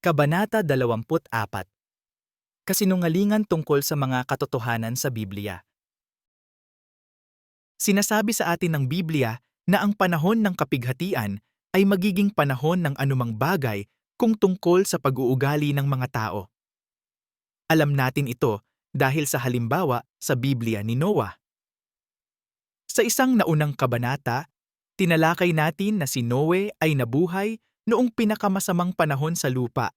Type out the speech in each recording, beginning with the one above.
Kabanata 24 Kasinungalingan tungkol sa mga katotohanan sa Biblia Sinasabi sa atin ng Biblia na ang panahon ng kapighatian ay magiging panahon ng anumang bagay kung tungkol sa pag-uugali ng mga tao. Alam natin ito dahil sa halimbawa sa Biblia ni Noah. Sa isang naunang kabanata, tinalakay natin na si Noe ay nabuhay noong pinakamasamang panahon sa lupa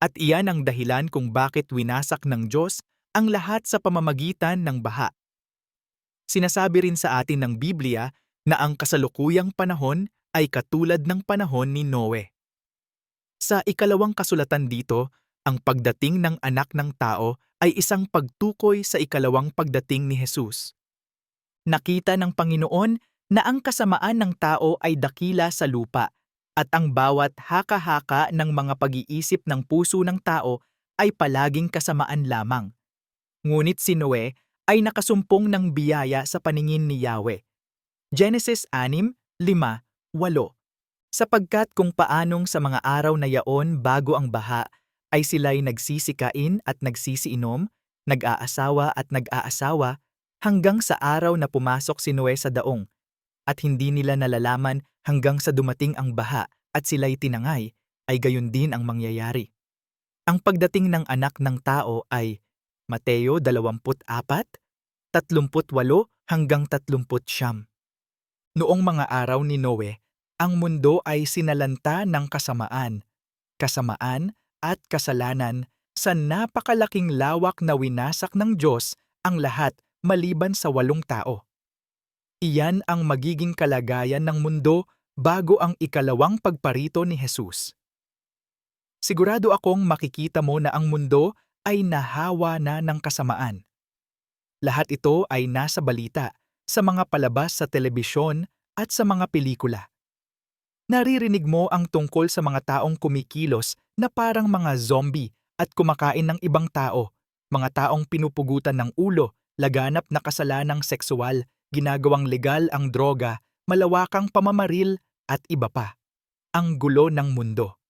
at iyan ang dahilan kung bakit winasak ng Diyos ang lahat sa pamamagitan ng baha. Sinasabi rin sa atin ng Biblia na ang kasalukuyang panahon ay katulad ng panahon ni Noe. Sa ikalawang kasulatan dito, ang pagdating ng anak ng tao ay isang pagtukoy sa ikalawang pagdating ni Jesus. Nakita ng Panginoon na ang kasamaan ng tao ay dakila sa lupa at ang bawat haka-haka ng mga pag-iisip ng puso ng tao ay palaging kasamaan lamang. Ngunit si Noe ay nakasumpong ng biyaya sa paningin ni Yahweh. Genesis 6, 5, 8 Sapagkat kung paanong sa mga araw na yaon bago ang baha, ay sila'y nagsisikain at nagsisiinom, nag-aasawa at nag-aasawa, hanggang sa araw na pumasok si Noe sa daong, at hindi nila nalalaman hanggang sa dumating ang baha at sila'y tinangay, ay gayon din ang mangyayari. Ang pagdating ng anak ng tao ay Mateo 24, 38 hanggang 39. Noong mga araw ni Noe, ang mundo ay sinalanta ng kasamaan, kasamaan at kasalanan sa napakalaking lawak na winasak ng Diyos ang lahat maliban sa walong tao. Iyan ang magiging kalagayan ng mundo bago ang ikalawang pagparito ni Jesus. Sigurado akong makikita mo na ang mundo ay nahawa na ng kasamaan. Lahat ito ay nasa balita, sa mga palabas sa telebisyon at sa mga pelikula. Naririnig mo ang tungkol sa mga taong kumikilos na parang mga zombie at kumakain ng ibang tao, mga taong pinupugutan ng ulo, laganap na kasalanang sexual, ginagawang legal ang droga, malawakang pamamaril at iba pa. Ang gulo ng mundo.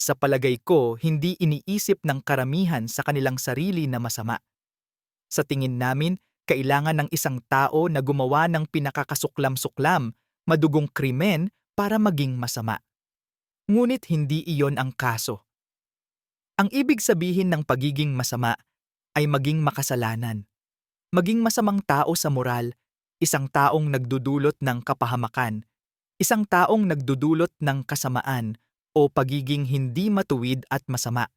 Sa palagay ko, hindi iniisip ng karamihan sa kanilang sarili na masama. Sa tingin namin, kailangan ng isang tao na gumawa ng pinakakasuklam-suklam, madugong krimen para maging masama. Ngunit hindi iyon ang kaso. Ang ibig sabihin ng pagiging masama ay maging makasalanan. Maging masamang tao sa moral, isang taong nagdudulot ng kapahamakan, isang taong nagdudulot ng kasamaan o pagiging hindi matuwid at masama.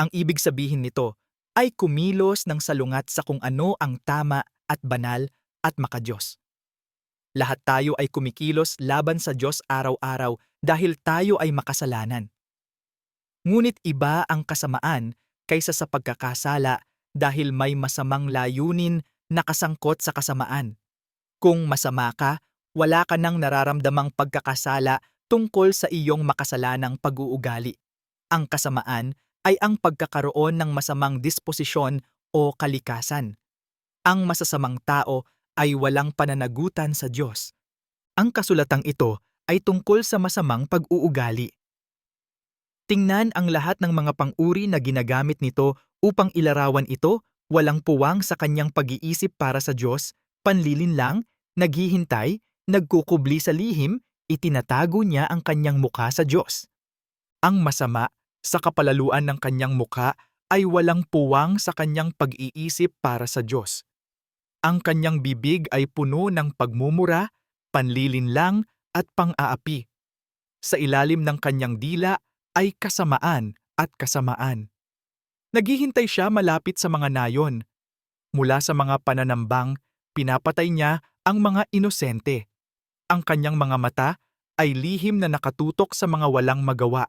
Ang ibig sabihin nito ay kumilos ng salungat sa kung ano ang tama at banal at makadiyos. Lahat tayo ay kumikilos laban sa Diyos araw-araw dahil tayo ay makasalanan. Ngunit iba ang kasamaan kaysa sa pagkakasala dahil may masamang layunin na kasangkot sa kasamaan. Kung masama ka, wala ka nang nararamdamang pagkakasala tungkol sa iyong makasalanang pag-uugali. Ang kasamaan ay ang pagkakaroon ng masamang disposisyon o kalikasan. Ang masasamang tao ay walang pananagutan sa Diyos. Ang kasulatang ito ay tungkol sa masamang pag-uugali. Tingnan ang lahat ng mga pang-uri na ginagamit nito upang ilarawan ito, walang puwang sa kanyang pag-iisip para sa Diyos, panlilin lang, naghihintay, nagkukubli sa lihim, itinatago niya ang kanyang mukha sa Diyos. Ang masama sa kapalaluan ng kanyang mukha ay walang puwang sa kanyang pag-iisip para sa Diyos. Ang kanyang bibig ay puno ng pagmumura, panlilinlang at pang-aapi. Sa ilalim ng kanyang dila ay kasamaan at kasamaan. Naghihintay siya malapit sa mga nayon. Mula sa mga pananambang, pinapatay niya ang mga inosente. Ang kanyang mga mata ay lihim na nakatutok sa mga walang magawa.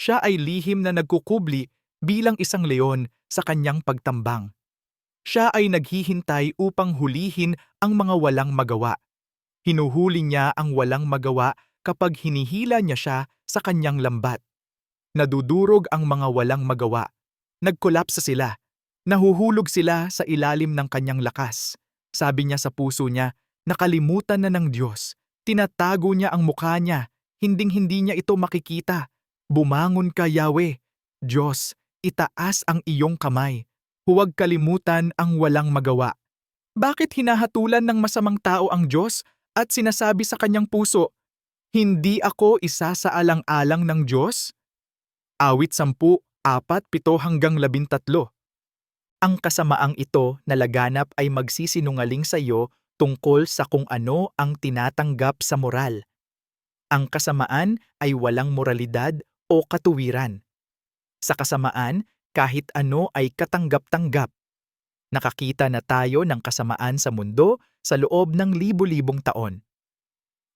Siya ay lihim na nagkukubli bilang isang leon sa kanyang pagtambang. Siya ay naghihintay upang hulihin ang mga walang magawa. Hinuhuli niya ang walang magawa kapag hinihila niya siya sa kanyang lambat. Nadudurog ang mga walang magawa. Nagkolapsa sila. Nahuhulog sila sa ilalim ng kanyang lakas. Sabi niya sa puso niya, nakalimutan na ng Diyos. Tinatago niya ang mukha niya. Hinding-hindi niya ito makikita. Bumangon ka, Yahweh. Diyos, itaas ang iyong kamay. Huwag kalimutan ang walang magawa. Bakit hinahatulan ng masamang tao ang Diyos at sinasabi sa kanyang puso, Hindi ako isa sa alang-alang ng Diyos? Awit 10, 4, 7 hanggang 13. Ang kasamaang ito na laganap ay magsisinungaling sa iyo tungkol sa kung ano ang tinatanggap sa moral. Ang kasamaan ay walang moralidad o katuwiran. Sa kasamaan, kahit ano ay katanggap-tanggap. Nakakita na tayo ng kasamaan sa mundo sa loob ng libu-libong taon.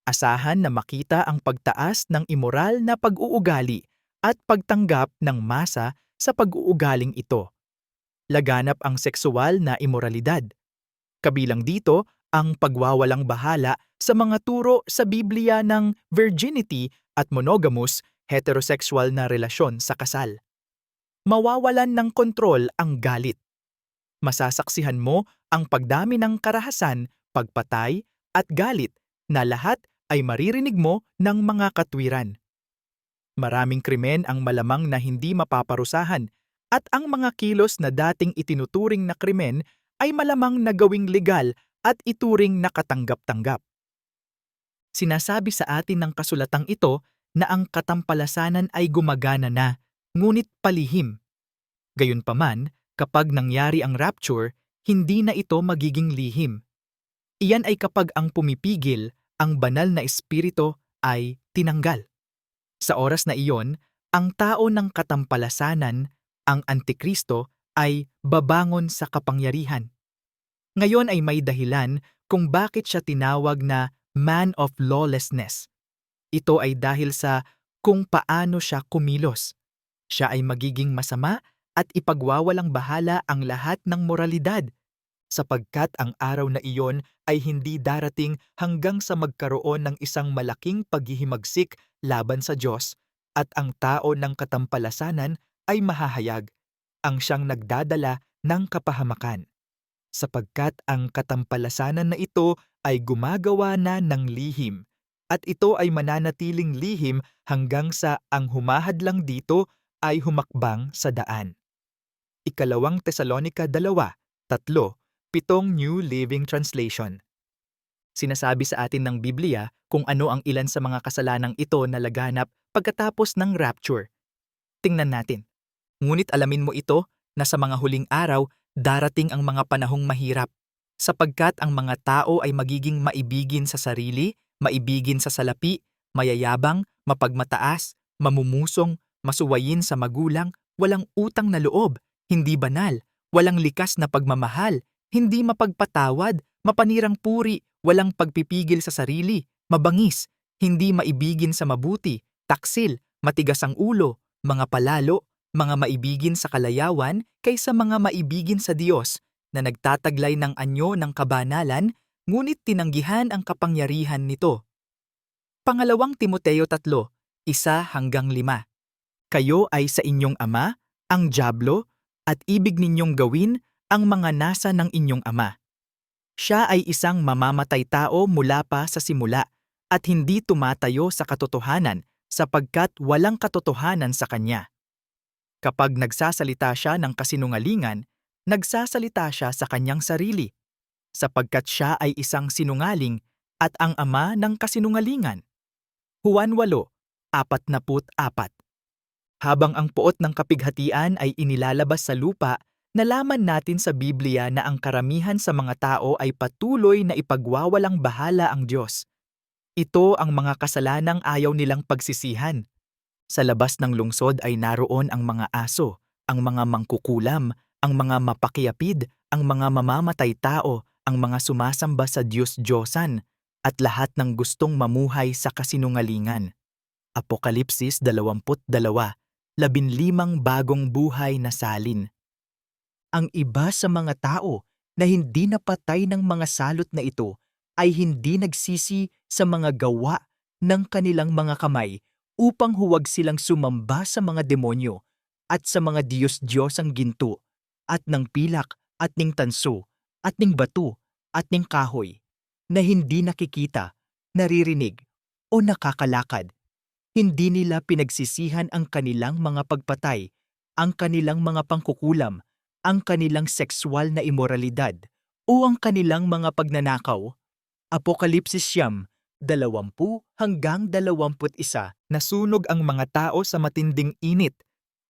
Asahan na makita ang pagtaas ng imoral na pag-uugali at pagtanggap ng masa sa pag-uugaling ito. Laganap ang sexual na imoralidad. Kabilang dito ang pagwawalang bahala sa mga turo sa Biblia ng virginity at monogamous heterosexual na relasyon sa kasal. Mawawalan ng kontrol ang galit. Masasaksihan mo ang pagdami ng karahasan, pagpatay, at galit na lahat ay maririnig mo ng mga katwiran. Maraming krimen ang malamang na hindi mapaparusahan at ang mga kilos na dating itinuturing na krimen ay malamang na gawing legal at ituring na katanggap-tanggap. Sinasabi sa atin ng kasulatang ito na ang katampalasanan ay gumagana na, ngunit palihim. Gayunpaman, kapag nangyari ang rapture, hindi na ito magiging lihim. Iyan ay kapag ang pumipigil, ang banal na espiritu ay tinanggal. Sa oras na iyon, ang tao ng katampalasanan, ang Antikristo, ay babangon sa kapangyarihan. Ngayon ay may dahilan kung bakit siya tinawag na man of lawlessness. Ito ay dahil sa kung paano siya kumilos. Siya ay magiging masama at ipagwawalang bahala ang lahat ng moralidad sapagkat ang araw na iyon ay hindi darating hanggang sa magkaroon ng isang malaking paghihimagsik laban sa Diyos at ang tao ng katampalasanan ay mahahayag, ang siyang nagdadala ng kapahamakan. Sapagkat ang katampalasanan na ito ay gumagawa na ng lihim, at ito ay mananatiling lihim hanggang sa ang humahadlang dito ay humakbang sa daan. Ikalawang Tesalonika 2, tatlo, pitong New Living Translation. Sinasabi sa atin ng Biblia kung ano ang ilan sa mga kasalanang ito na laganap pagkatapos ng rapture. Tingnan natin. Ngunit alamin mo ito na sa mga huling araw darating ang mga panahong mahirap sapagkat ang mga tao ay magiging maibigin sa sarili, maibigin sa salapi, mayayabang, mapagmataas, mamumusong, masuwayin sa magulang, walang utang na loob, hindi banal, walang likas na pagmamahal, hindi mapagpatawad, mapanirang puri, walang pagpipigil sa sarili, mabangis, hindi maibigin sa mabuti, taksil, matigas ang ulo, mga palalo, mga maibigin sa kalayawan kaysa mga maibigin sa Diyos na nagtataglay ng anyo ng kabanalan ngunit tinanggihan ang kapangyarihan nito. Pangalawang Timoteo 3, isa hanggang lima. Kayo ay sa inyong ama, ang Diablo, at ibig ninyong gawin ang mga nasa ng inyong ama. Siya ay isang mamamatay tao mula pa sa simula at hindi tumatayo sa katotohanan sapagkat walang katotohanan sa kanya. Kapag nagsasalita siya ng kasinungalingan, nagsasalita siya sa kanyang sarili, sapagkat siya ay isang sinungaling at ang ama ng kasinungalingan. Juan 8:44 Habang ang puot ng kapighatian ay inilalabas sa lupa, nalaman natin sa Biblia na ang karamihan sa mga tao ay patuloy na ipagwawalang bahala ang Diyos. Ito ang mga kasalanang ayaw nilang pagsisihan. Sa labas ng lungsod ay naroon ang mga aso, ang mga mangkukulam, ang mga mapakiyapid, ang mga mamamatay tao, ang mga sumasamba sa Diyos-Diyosan, at lahat ng gustong mamuhay sa kasinungalingan. Apokalipsis 22, labinlimang bagong buhay na salin. Ang iba sa mga tao na hindi napatay ng mga salot na ito ay hindi nagsisi sa mga gawa ng kanilang mga kamay upang huwag silang sumamba sa mga demonyo at sa mga Diyos-Diyosang ginto at ng pilak at ning tanso at ning bato at ning kahoy na hindi nakikita, naririnig o nakakalakad. Hindi nila pinagsisihan ang kanilang mga pagpatay, ang kanilang mga pangkukulam, ang kanilang sexual na imoralidad, o ang kanilang mga pagnanakaw. Apokalipsis siyam, 20 hanggang 21. Nasunog ang mga tao sa matinding init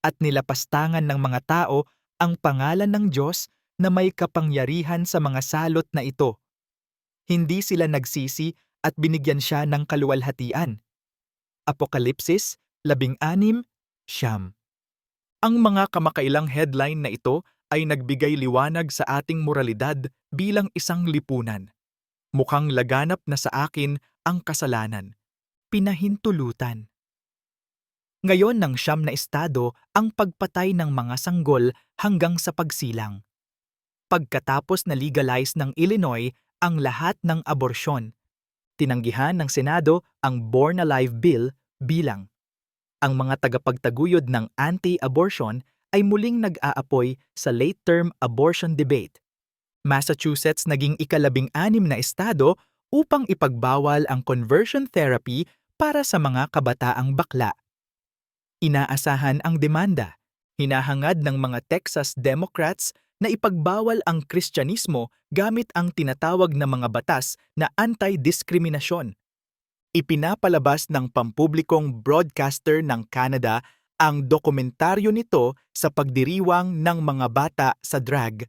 at nilapastangan ng mga tao ang pangalan ng Diyos na may kapangyarihan sa mga salot na ito. Hindi sila nagsisi at binigyan siya ng kaluwalhatian. Apokalipsis 16, siyam. Ang mga kamakailang headline na ito ay nagbigay liwanag sa ating moralidad bilang isang lipunan. Mukhang laganap na sa akin ang kasalanan. Pinahintulutan. Ngayon ng siyam na estado ang pagpatay ng mga sanggol hanggang sa pagsilang. Pagkatapos na legalize ng Illinois ang lahat ng aborsyon, tinanggihan ng Senado ang Born Alive Bill bilang ang mga tagapagtaguyod ng anti-abortion ay muling nag-aapoy sa late-term abortion debate. Massachusetts naging ikalabing anim na estado upang ipagbawal ang conversion therapy para sa mga kabataang bakla. Inaasahan ang demanda. Hinahangad ng mga Texas Democrats na ipagbawal ang Kristyanismo gamit ang tinatawag na mga batas na anti-diskriminasyon. Ipinapalabas ng pampublikong broadcaster ng Canada ang dokumentaryo nito sa pagdiriwang ng mga bata sa drag.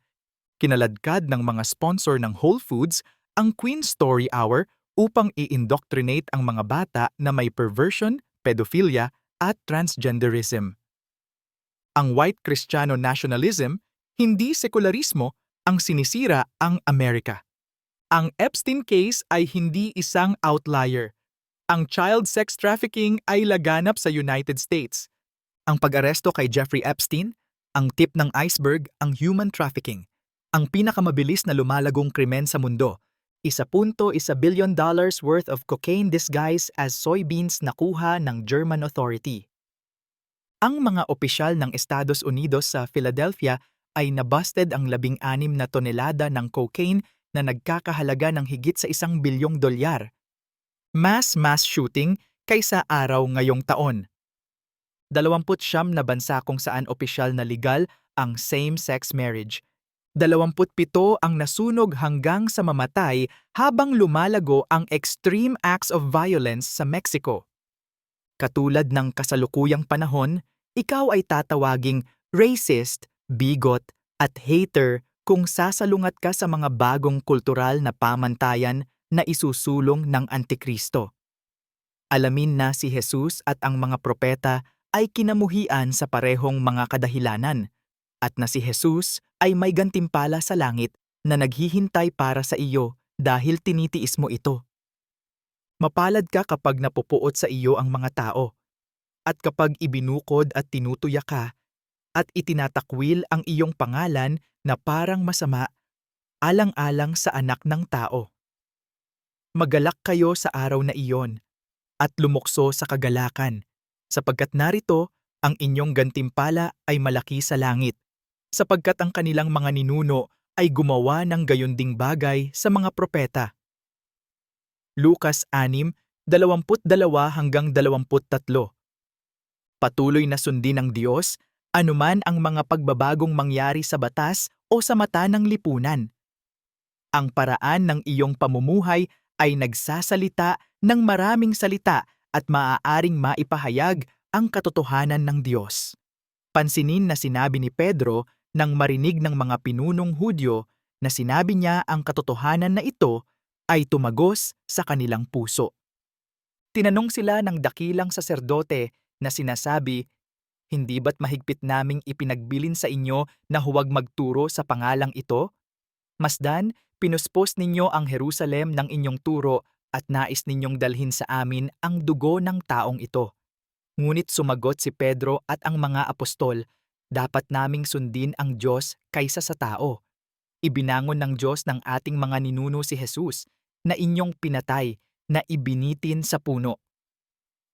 Kinaladkad ng mga sponsor ng Whole Foods ang Queen Story Hour upang i-indoctrinate ang mga bata na may perversion, pedophilia at transgenderism. Ang white Kristiyano nationalism, hindi sekularismo, ang sinisira ang Amerika. Ang Epstein case ay hindi isang outlier. Ang child sex trafficking ay laganap sa United States. Ang pag-aresto kay Jeffrey Epstein, ang tip ng iceberg ang human trafficking, ang pinakamabilis na lumalagong krimen sa mundo. Isa punto isa billion dollars worth of cocaine disguised as soybeans nakuha ng German authority. Ang mga opisyal ng Estados Unidos sa Philadelphia ay nabusted ang labing-anim na tonelada ng cocaine na nagkakahalaga ng higit sa isang bilyong dolyar. Mass mass shooting kaysa araw ngayong taon. 29 na bansa kung saan opisyal na legal ang same-sex marriage. 27 ang nasunog hanggang sa mamatay habang lumalago ang extreme acts of violence sa Mexico. Katulad ng kasalukuyang panahon, ikaw ay tatawaging racist, bigot, at hater kung sasalungat ka sa mga bagong kultural na pamantayan na isusulong ng Antikristo. Alamin na si Jesus at ang mga propeta ay kinamuhian sa parehong mga kadahilanan, at na si Jesus ay may gantimpala sa langit na naghihintay para sa iyo dahil tinitiis mo ito. Mapalad ka kapag napupuot sa iyo ang mga tao, at kapag ibinukod at tinutuya ka, at itinatakwil ang iyong pangalan na parang masama, alang-alang sa anak ng tao. Magalak kayo sa araw na iyon, at lumukso sa kagalakan, sapagkat narito ang inyong gantimpala ay malaki sa langit, sapagkat ang kanilang mga ninuno ay gumawa ng gayunding bagay sa mga propeta. Lucas 6, 22 hanggang 23 Patuloy na sundin ng Diyos anuman ang mga pagbabagong mangyari sa batas o sa mata ng lipunan. Ang paraan ng iyong pamumuhay ay nagsasalita ng maraming salita at maaaring maipahayag ang katotohanan ng Diyos. Pansinin na sinabi ni Pedro nang marinig ng mga pinunong Hudyo na sinabi niya ang katotohanan na ito ay tumagos sa kanilang puso. Tinanong sila ng dakilang saserdote na sinasabi, Hindi ba't mahigpit naming ipinagbilin sa inyo na huwag magturo sa pangalang ito? Masdan, pinuspos ninyo ang Jerusalem ng inyong turo at nais ninyong dalhin sa amin ang dugo ng taong ito. Ngunit sumagot si Pedro at ang mga apostol, dapat naming sundin ang Diyos kaysa sa tao. Ibinangon ng Diyos ng ating mga ninuno si Jesus na inyong pinatay na ibinitin sa puno.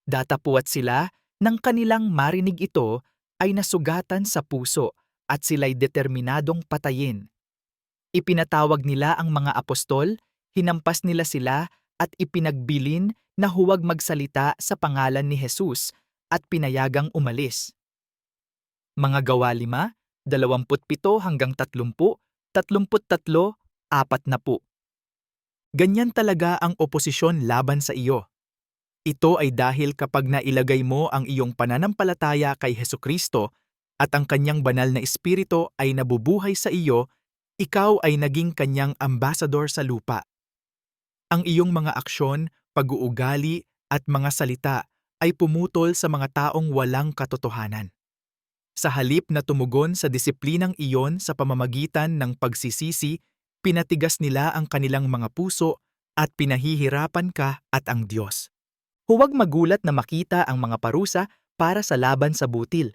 Datapuat sila nang kanilang marinig ito ay nasugatan sa puso at sila'y determinadong patayin. Ipinatawag nila ang mga apostol, hinampas nila sila at ipinagbilin na huwag magsalita sa pangalan ni Jesus at pinayagang umalis. Mga gawa 5, 27 hanggang 30, 33, 40. Ganyan talaga ang oposisyon laban sa iyo. Ito ay dahil kapag nailagay mo ang iyong pananampalataya kay Heso Kristo at ang kanyang banal na espiritu ay nabubuhay sa iyo, ikaw ay naging kanyang ambasador sa lupa. Ang iyong mga aksyon, pag-uugali at mga salita ay pumutol sa mga taong walang katotohanan. Sa halip na tumugon sa disiplinang iyon sa pamamagitan ng pagsisisi, pinatigas nila ang kanilang mga puso at pinahihirapan ka at ang Diyos. Huwag magulat na makita ang mga parusa para sa laban sa butil.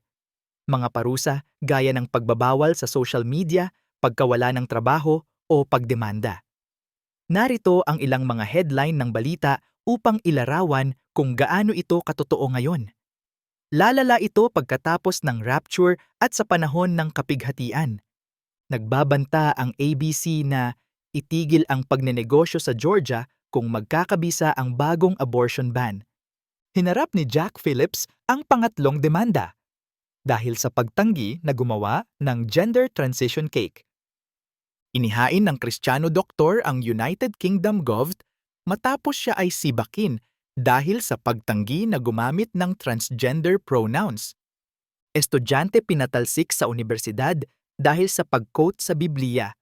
Mga parusa gaya ng pagbabawal sa social media, pagkawala ng trabaho o pagdemanda. Narito ang ilang mga headline ng balita upang ilarawan kung gaano ito katotoo ngayon. Lalala ito pagkatapos ng rapture at sa panahon ng kapighatian. Nagbabanta ang ABC na itigil ang pagnenegosyo sa Georgia kung magkakabisa ang bagong abortion ban. Hinarap ni Jack Phillips ang pangatlong demanda dahil sa pagtanggi na gumawa ng gender transition cake. Inihain ng Kristiyano doktor ang United Kingdom Gov matapos siya ay sibakin dahil sa pagtanggi na gumamit ng transgender pronouns. Estudyante pinatalsik sa universidad dahil sa pag-quote sa Biblia.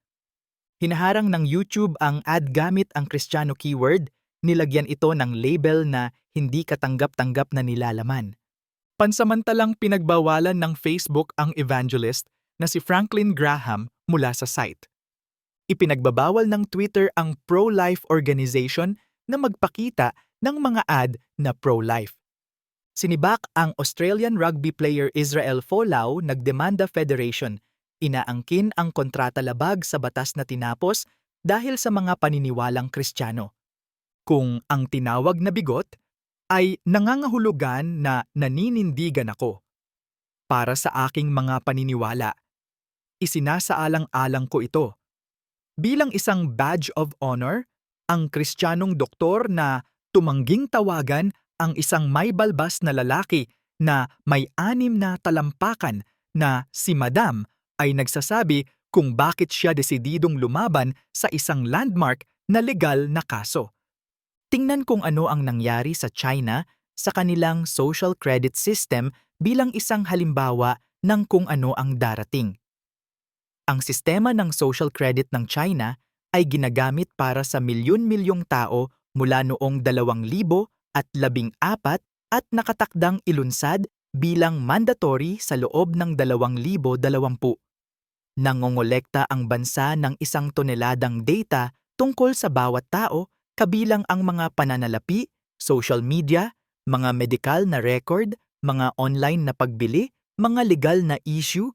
Hinaharang ng YouTube ang ad gamit ang Kristiyano keyword, nilagyan ito ng label na hindi katanggap-tanggap na nilalaman. Pansamantalang pinagbawalan ng Facebook ang evangelist na si Franklin Graham mula sa site. Ipinagbabawal ng Twitter ang pro-life organization na magpakita ng mga ad na pro-life. Sinibak ang Australian rugby player Israel Folau nagdemanda federation. Inaangkin ang kontrata labag sa batas na tinapos dahil sa mga paniniwalang kristyano. Kung ang tinawag na bigot ay nangangahulugan na naninindigan ako. Para sa aking mga paniniwala, isinasaalang-alang ko ito. Bilang isang badge of honor, ang kristyanong doktor na tumangging tawagan ang isang may balbas na lalaki na may anim na talampakan na si Madam ay nagsasabi kung bakit siya desididong lumaban sa isang landmark na legal na kaso. Tingnan kung ano ang nangyari sa China sa kanilang social credit system bilang isang halimbawa ng kung ano ang darating. Ang sistema ng social credit ng China ay ginagamit para sa milyon-milyong tao mula noong 2000 at labing apat at nakatakdang ilunsad bilang mandatory sa loob ng 2020. Nangongolekta ang bansa ng isang toneladang data tungkol sa bawat tao kabilang ang mga pananalapi, social media, mga medikal na record, mga online na pagbili, mga legal na issue,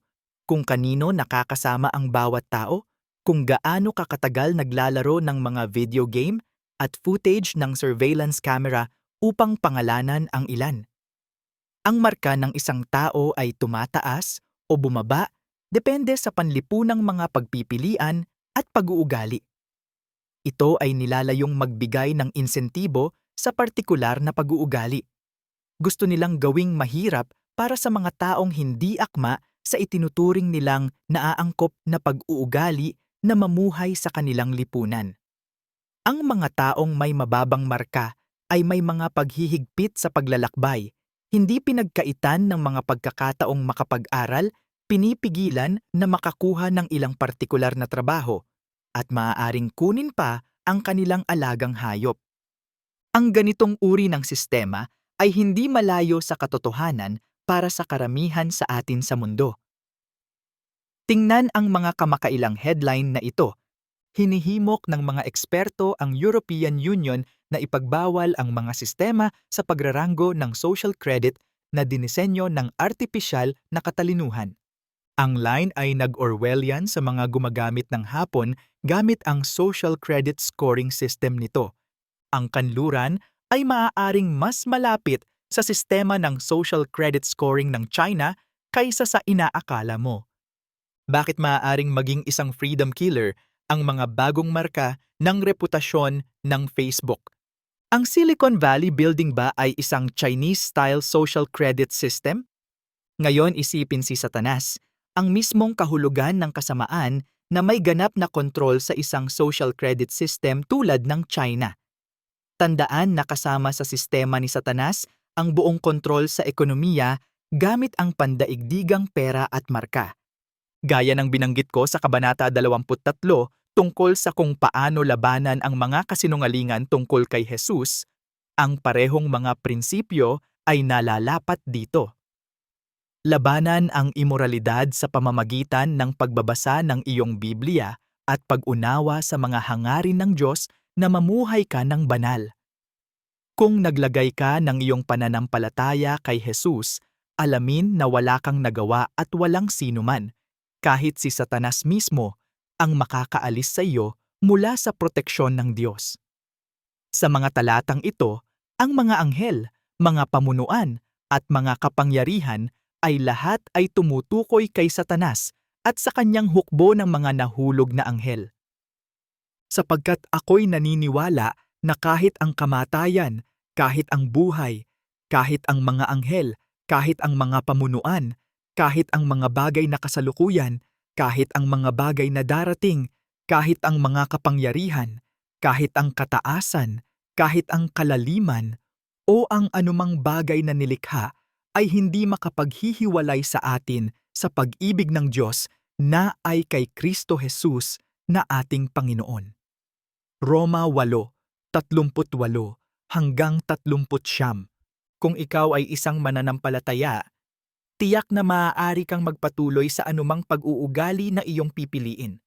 kung kanino nakakasama ang bawat tao, kung gaano kakatagal naglalaro ng mga video game at footage ng surveillance camera upang pangalanan ang ilan. Ang marka ng isang tao ay tumataas o bumaba depende sa panlipunang mga pagpipilian at pag-uugali. Ito ay nilalayong magbigay ng insentibo sa partikular na pag-uugali. Gusto nilang gawing mahirap para sa mga taong hindi akma sa itinuturing nilang naaangkop na pag-uugali na mamuhay sa kanilang lipunan. Ang mga taong may mababang marka ay may mga paghihigpit sa paglalakbay, hindi pinagkaitan ng mga pagkakataong makapag-aral, pinipigilan na makakuha ng ilang partikular na trabaho, at maaaring kunin pa ang kanilang alagang hayop. Ang ganitong uri ng sistema ay hindi malayo sa katotohanan para sa karamihan sa atin sa mundo. Tingnan ang mga kamakailang headline na ito. Hinihimok ng mga eksperto ang European Union na ipagbawal ang mga sistema sa pagraranggo ng social credit na dinisenyo ng artipisyal na katalinuhan. Ang line ay nag-Orwellian sa mga gumagamit ng hapon gamit ang social credit scoring system nito. Ang kanluran ay maaaring mas malapit sa sistema ng social credit scoring ng China kaysa sa inaakala mo. Bakit maaaring maging isang freedom killer ang mga bagong marka ng reputasyon ng Facebook? Ang Silicon Valley Building ba ay isang Chinese-style social credit system? Ngayon isipin si Satanas, ang mismong kahulugan ng kasamaan na may ganap na kontrol sa isang social credit system tulad ng China. Tandaan na kasama sa sistema ni Satanas ang buong kontrol sa ekonomiya gamit ang pandaigdigang pera at marka. Gaya ng binanggit ko sa Kabanata 23 tungkol sa kung paano labanan ang mga kasinungalingan tungkol kay Jesus, ang parehong mga prinsipyo ay nalalapat dito. Labanan ang imoralidad sa pamamagitan ng pagbabasa ng iyong Biblia at pag-unawa sa mga hangarin ng Diyos na mamuhay ka ng banal. Kung naglagay ka ng iyong pananampalataya kay Jesus, alamin na wala kang nagawa at walang sinuman, kahit si Satanas mismo, ang makakaalis sa iyo mula sa proteksyon ng Diyos. Sa mga talatang ito, ang mga anghel, mga pamunuan, at mga kapangyarihan ay lahat ay tumutukoy kay Satanas at sa kanyang hukbo ng mga nahulog na anghel. Sapagkat ako'y naniniwala na kahit ang kamatayan, kahit ang buhay, kahit ang mga anghel, kahit ang mga pamunuan, kahit ang mga bagay na kasalukuyan, kahit ang mga bagay na darating, kahit ang mga kapangyarihan, kahit ang kataasan, kahit ang kalaliman, o ang anumang bagay na nilikha ay hindi makapaghihiwalay sa atin sa pag-ibig ng Diyos na ay kay Kristo Jesus na ating Panginoon. Roma 8, 38 hanggang 39 Kung ikaw ay isang mananampalataya, tiyak na maaari kang magpatuloy sa anumang pag-uugali na iyong pipiliin.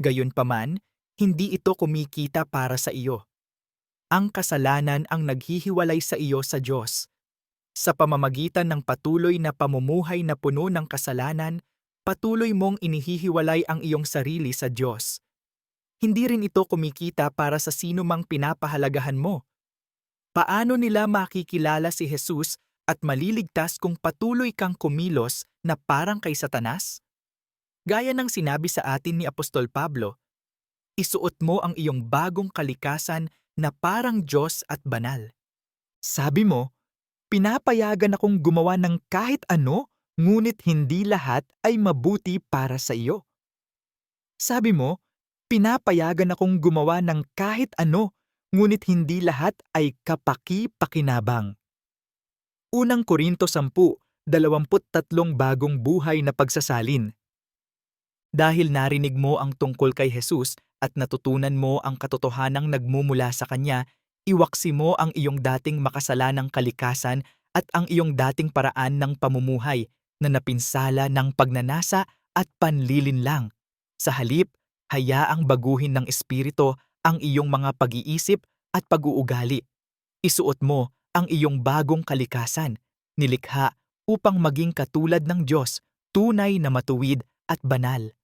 Gayunpaman, hindi ito kumikita para sa iyo. Ang kasalanan ang naghihiwalay sa iyo sa Diyos. Sa pamamagitan ng patuloy na pamumuhay na puno ng kasalanan, patuloy mong inihihiwalay ang iyong sarili sa Diyos. Hindi rin ito kumikita para sa sino mang pinapahalagahan mo. Paano nila makikilala si Jesus at maliligtas kung patuloy kang kumilos na parang kay Satanas? Gaya ng sinabi sa atin ni Apostol Pablo, isuot mo ang iyong bagong kalikasan na parang Diyos at banal. Sabi mo, pinapayagan akong gumawa ng kahit ano, ngunit hindi lahat ay mabuti para sa iyo. Sabi mo, pinapayagan akong gumawa ng kahit ano, ngunit hindi lahat ay kapaki-pakinabang. Unang Korinto 10, 23 bagong buhay na pagsasalin. Dahil narinig mo ang tungkol kay Jesus at natutunan mo ang katotohanang nagmumula sa Kanya, iwaksi mo ang iyong dating makasalanang kalikasan at ang iyong dating paraan ng pamumuhay na napinsala ng pagnanasa at panlilinlang. Sa halip, hayaang baguhin ng Espiritu ang iyong mga pag-iisip at pag-uugali. Isuot mo ang iyong bagong kalikasan, nilikha upang maging katulad ng Diyos, tunay na matuwid at banal.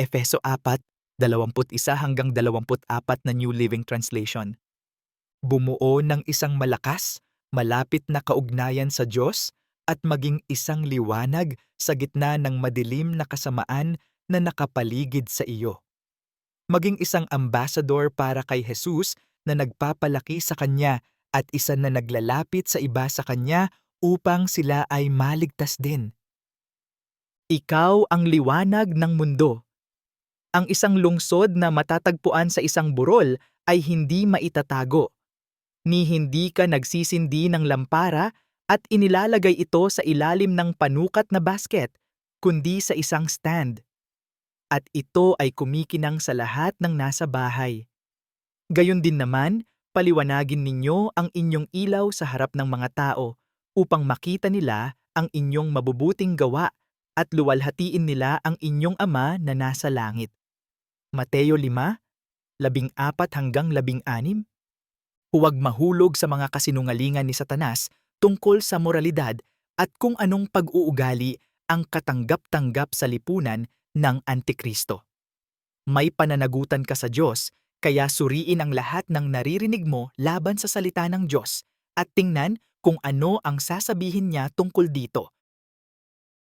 Efeso 4, 21 hanggang 24 na New Living Translation. Bumuo ng isang malakas, malapit na kaugnayan sa Diyos at maging isang liwanag sa gitna ng madilim na kasamaan na nakapaligid sa iyo. Maging isang ambassador para kay Jesus na nagpapalaki sa Kanya at isa na naglalapit sa iba sa Kanya upang sila ay maligtas din. Ikaw ang liwanag ng mundo. Ang isang lungsod na matatagpuan sa isang burol ay hindi maitatago. Ni hindi ka nagsisindi ng lampara at inilalagay ito sa ilalim ng panukat na basket, kundi sa isang stand. At ito ay kumikinang sa lahat ng nasa bahay. Gayon din naman, paliwanagin ninyo ang inyong ilaw sa harap ng mga tao upang makita nila ang inyong mabubuting gawa at luwalhatiin nila ang inyong ama na nasa langit. Mateo 5, 14 hanggang 16 Huwag mahulog sa mga kasinungalingan ni Satanas tungkol sa moralidad at kung anong pag-uugali ang katanggap-tanggap sa lipunan ng Antikristo. May pananagutan ka sa Diyos, kaya suriin ang lahat ng naririnig mo laban sa salita ng Diyos at tingnan kung ano ang sasabihin niya tungkol dito